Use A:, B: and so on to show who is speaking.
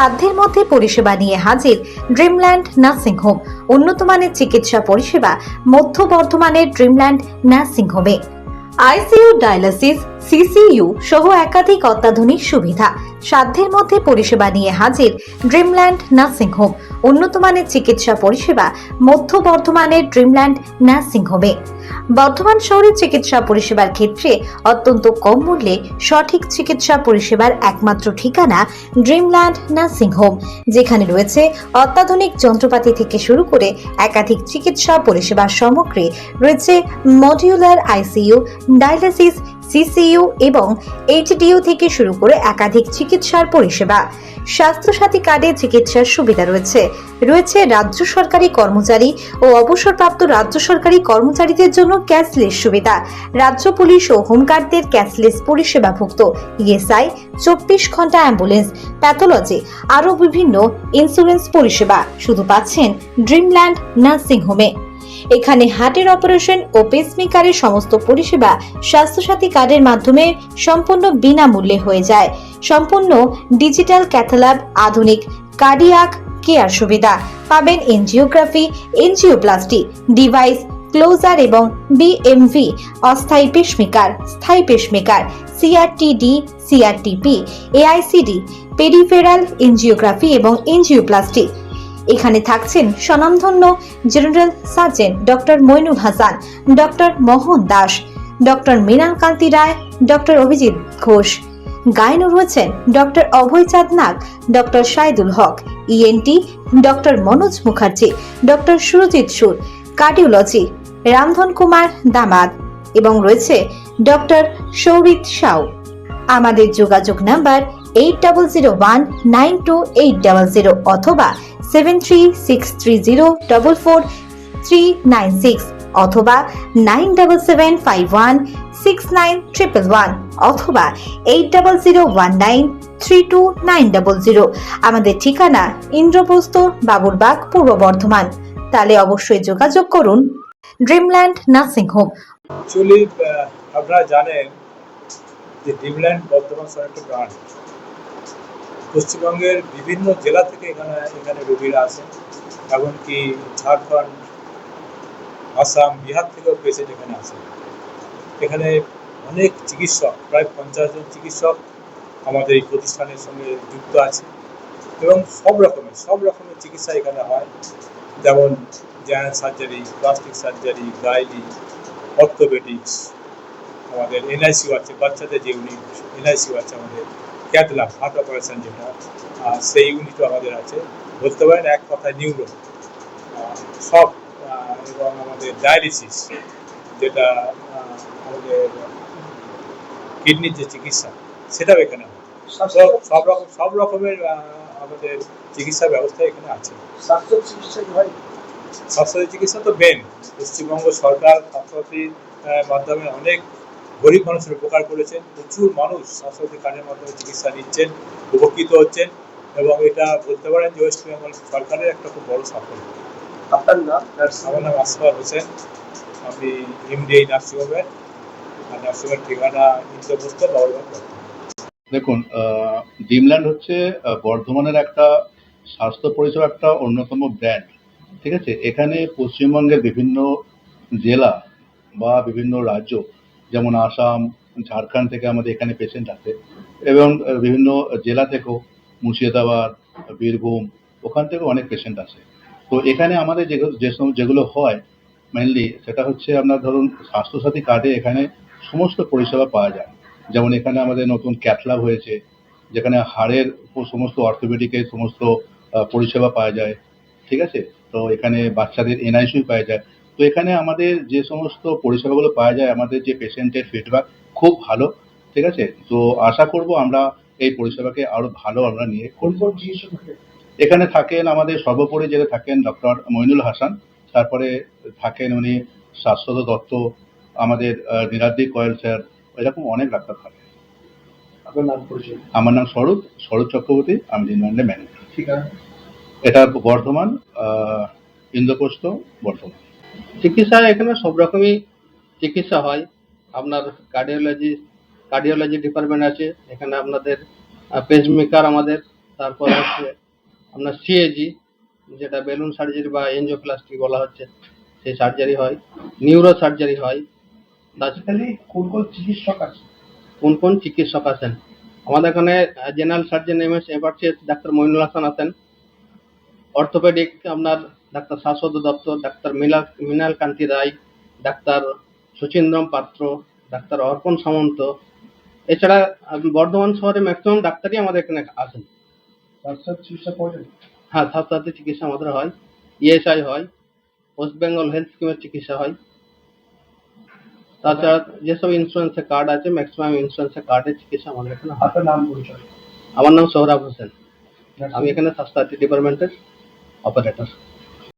A: সাধ্যের মধ্যে পরিষেবা নিয়ে হাজির ড্রিমল্যান্ড নার্সিং হোম। উন্নত মানের চিকিৎসা পরিষেবা মধ্য বর্ধমানের ড্রিমল্যান্ড নার্সিং হোমে। আইসিইউ, ডায়ালিসিস, সিসিইউ সহ একাধিক অত্যাধুনিক সুবিধা। সাধ্যের মধ্যে পরিষেবা নিয়ে হাজির ড্রিমল্যান্ড নার্সিং হোম। উন্নত মানের চিকিৎসা পরিষেবা মধ্য বর্ধমানের ড্রিমল্যান্ড নার্সিং হোমে। বর্ধমান শহরের চিকিৎসা পরিষেবার ক্ষেত্রে অত্যন্ত কম মূল্যে সঠিক চিকিৎসা পরিষেবার একমাত্র ঠিকানা ড্রিমল্যান্ড নার্সিং হোম, যেখানে রয়েছে অত্যাধুনিক যন্ত্রপাতি থেকে শুরু করে একাধিক চিকিৎসা পরিষেবার সামগ্রী, রয়েছে মডিউলার আইসিইউ ডায়ালিসিস সিসিইউ এবং এইচডিইউ থেকে শুরু করে একাধিক চিকিৎসার পরিষেবা। স্বাস্থ্যসাথী কার্ডে চিকিৎসার সুবিধা রয়েছে। রয়েছে রাজ্য সরকারি কর্মচারী ও অবসরপ্রাপ্ত রাজ্য সরকারি কর্মচারীদের জন্য ক্যাশলেস সুবিধা। রাজ্য পুলিশ ও হোমগার্ডদের ক্যাশলেস পরিষেবাভুক্ত ইএসআই, চব্বিশ ঘণ্টা অ্যাম্বুলেন্স, প্যাথোলজি, আরও বিভিন্ন ইন্স্যুরেন্স পরিষেবা। শুধু পাচ্ছেন ড্রিমল্যান্ড নার্সিং হোমে এখানে হার্টের অপারেশন ও পেসমেকারের সমস্ত পরিষেবা স্বাস্থ্যসাথী কার্ডের মাধ্যমে সম্পূর্ণ বিনামূল্যে হয়ে যায়। সম্পূর্ণ ডিজিটাল ক্যাথালাব, আধুনিক কার্ডিয়াক কেয়ার সুবিধা। পাবেন এনজিওগ্রাফি, এনজিওপ্লাস্টি, ডিভাইস, ক্লোজার এবং বিএমভি, অস্থায়ী পেশমেকার স্থায়ী pacemaker CRTD, CRTP, AICD, peripheral angiography এবং এনজিওপ্লাস্টি। এখানে থাকছেন স্বনামধন্য general surgeon doctor Moinul Hasan, doctor Mohan Das, doctor Mrinal Kanti Roy, doctor Abhijit Ghosh. গায়নও রয়েছেন doctor Abhay Chand Nag, doctor Saidul Haque. ENT doctor Manoj Mukherjee, doctor Surajit Sur. Cardiology, Ramdhan Kumar Damad. এবং রয়েছে doctor Sourit Sau. আমাদের যোগাযোগ number eight double zero one nine two eight double zero অথবা seven three six three zero double four three nine six অথবা nine double seven five one six nine triple one অথবা eight double zero one nine three two nine double zero আমাদের ঠিকানা ইন্দ্রপ্রস্থ, বাবুরবাগ, পূর্ব বর্ধমান। তাহলে অবশ্যই যোগাযোগ করুন। Dreamland nursing home
B: আপনারা জানেন যে ডিমল্যান্ড বর্ধমান শহর একটা পশ্চিমবঙ্গের বিভিন্ন জেলা থেকে এখানে এখানে রোগীরা আসেন এমনকি ঝাড়খণ্ড, আসাম, বিহার থেকেও পেশেন্ট এখানে আসেন এখানে অনেক চিকিৎসক, প্রায় পঞ্চাশ জন চিকিৎসক আমাদের এই প্রতিষ্ঠানের সঙ্গে যুক্ত আছে এবং সব রকমের সব রকমের চিকিৎসা এখানে হয়। যেমন general surgery, plastic surgery, gynae, orthopaedics, আমাদের এনআইসিউ আছে, বাচ্চাদের যে ইউনিট এনআইসিউ আছে আমাদের। ক্যাথলা হার্ট অপারেশন যেটা সেই ইউনিটও আমাদের আছে। বলতে পারেন এক কথায় নিউরো সব এবং আমাদের ডায়ালিসিস যেটা আমাদের কিডনির যে চিকিৎসা সেটাও এখানে হয় সব সব রকম সব রকমের আমাদের চিকিৎসা ব্যবস্থা এখানে আছে।
C: স্বাস্থ্য চিকিৎসা হয়?
B: স্বাস্থ্য চিকিৎসা তো বেন পশ্চিমবঙ্গ সরকার স্বাস্থ্যসাথীর মাধ্যমে অনেক গরিব মানুষের উপকার করেছেন প্রচুর মানুষ স্বাস্থ্যসাথী কার্ডের মাধ্যমে চিকিৎসা নিচ্ছেন উপকৃত হচ্ছেন এবং এটা বলতে পারেন যে ওয়েস্ট বেঙ্গল সরকারের একটা খুব বড় সাফল্য।
C: আপনার নাম? নার্স
B: আমার নাম আসফার হোসেন। আমি এমডি এই নার্সিংহোমের আর নার্সিংহোমের ঠিকানা ইন্দ্রপ্রস্থ বর্ধমান।
D: দেখুন ডিমল্যান্ড হচ্ছে বর্ধমানের একটা স্বাস্থ্য পরিষেবা একটা অন্যতম ব্র্যান্ড ঠিক আছে? এখানে পশ্চিমবঙ্গের বিভিন্ন জেলা বা বিভিন্ন রাজ্য যেমন আসাম, ঝাড়খণ্ড থেকে আমাদের এখানে পেশেন্ট আসে এবং বিভিন্ন জেলা থেকেও মুর্শিদাবাদ, বীরভূম, ওখান থেকেও অনেক পেশেন্ট আসে। তো এখানে আমাদের যে যেগুলো হয় মেনলি সেটা হচ্ছে আপনার ধরুন স্বাস্থ্যসাথী কার্ডে এখানে সমস্ত পরিষেবা পাওয়া যায়। যেমন এখানে আমাদের নতুন ক্যাথলাব হয়েছে, যেখানে হাড়ের সমস্ত অর্থোপেডিকের সমস্ত পরিষেবা পাওয়া যায়। ঠিক আছে? তো এখানে বাচ্চাদের এনআইসিউ পাওয়া যায়। তো এখানে আমাদের যে সমস্ত পরিষেবাগুলো পাওয়া যায় আমাদের যে পেশেন্টের ফিডব্যাক খুব ভালো ঠিক আছে? তো আশা করব আমরা এই পরিষেবাকে আরও ভালো আমরা নিয়ে এখানে থাকেন আমাদের সর্বোপরি যেটা থাকেন ডক্টর মইনুল হাসান তারপরে থাকেন উনি শাশ্বত দত্ত আমাদের নীলাদ্রি কয়েল স্যার এরকম অনেক ডাক্তার
C: পরিচয়?
D: আমার নাম স্বরূপ স্বরূপ চক্রবর্তী আমি ডিমান্ডে ম্যানেজার এটা বর্ধমান ইন্দ্রপ্রস্থ বর্ধমান।
E: চিকিৎসা এখানে সব রকমই চিকিৎসা হয়। আপনার কার্ডিওলজি কার্ডিওলজি ডিপার্টমেন্ট আছে এখানে আপনাদের পেসমেকার আমাদের তারপর হচ্ছে আপনার সিএজি যেটা বেলুন সার্জারি বা এনজিওপ্লাস্টি বলা হচ্ছে সেই সার্জারি হয় নিউরো সার্জারি হয়। তাছাড়া
C: কোন কোন চিকিৎসক আছে?
E: কোন কোন চিকিৎসক আছেন? আমাদের এখানে জেনারেল সার্জন এম এস এভারসিএস ডাক্তার মইনুল হাসান আছেন। অর্থোপেডিক আপনার doctor Shashwata Dutta doctor Mila Mrinal Kanti Roy doctor Suchindram Patra doctor Arpan সামন্ত। এছাড়া বর্ধমান শহরে ম্যাক্সিমাম ডাক্তারই আমাদের এখানে
C: চিকিৎসা প্রয়োজন
E: হ্যাঁ স্বাস্থ্যসাথী চিকিৎসা আমাদের হয়। ইএসআই হয় ওয়েস্ট বেঙ্গল হেলথ স্কিমের চিকিৎসা হয়। তাছাড়া যেসব ইন্স্যুরেন্সের কার্ড আছে ম্যাক্সিমাম ইন্স্যুরেন্সের কার্ডের চিকিৎসা আমাদের এখানে
C: আপনার নাম পরিচয়?
E: আমার নাম সোহরাব হোসেন। আমি এখানে স্বাস্থ্যসাথী ডিপার্টমেন্টের অপারেটর